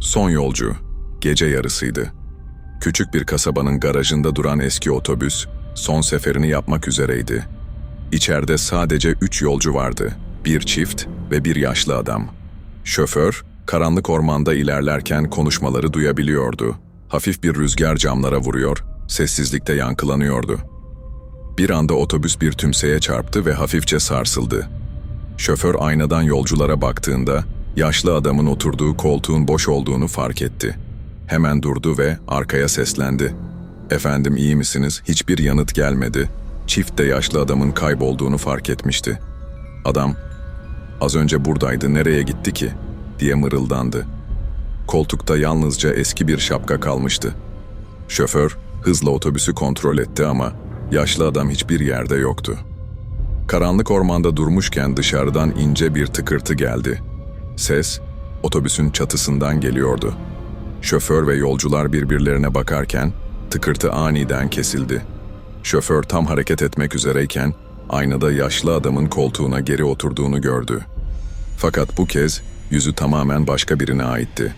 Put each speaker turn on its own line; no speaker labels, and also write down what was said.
Son yolcu. Gece yarısıydı. Küçük bir kasabanın garajında duran eski otobüs son seferini yapmak üzereydi. İçeride sadece üç yolcu vardı. Bir çift ve bir yaşlı adam. Şoför, karanlık ormanda ilerlerken konuşmaları duyabiliyordu. Hafif bir rüzgar camlara vuruyor, sessizlikte yankılanıyordu. Bir anda otobüs bir tümseye çarptı ve hafifçe sarsıldı. Şoför aynadan yolculara baktığında yaşlı adamın oturduğu koltuğun boş olduğunu fark etti. Hemen durdu ve arkaya seslendi. "Efendim iyi misiniz?" Hiçbir yanıt gelmedi. Çift de yaşlı adamın kaybolduğunu fark etmişti. Adam, "Az önce buradaydı, nereye gitti ki?" diye mırıldandı. Koltukta yalnızca eski bir şapka kalmıştı. Şoför hızla otobüsü kontrol etti ama yaşlı adam hiçbir yerde yoktu. Karanlık ormanda durmuşken dışarıdan ince bir tıkırtı geldi. Ses, otobüsün çatısından geliyordu. Şoför ve yolcular birbirlerine bakarken tıkırtı aniden kesildi. Şoför tam hareket etmek üzereyken aynada yaşlı adamın koltuğuna geri oturduğunu gördü. Fakat bu kez yüzü tamamen başka birine aitti.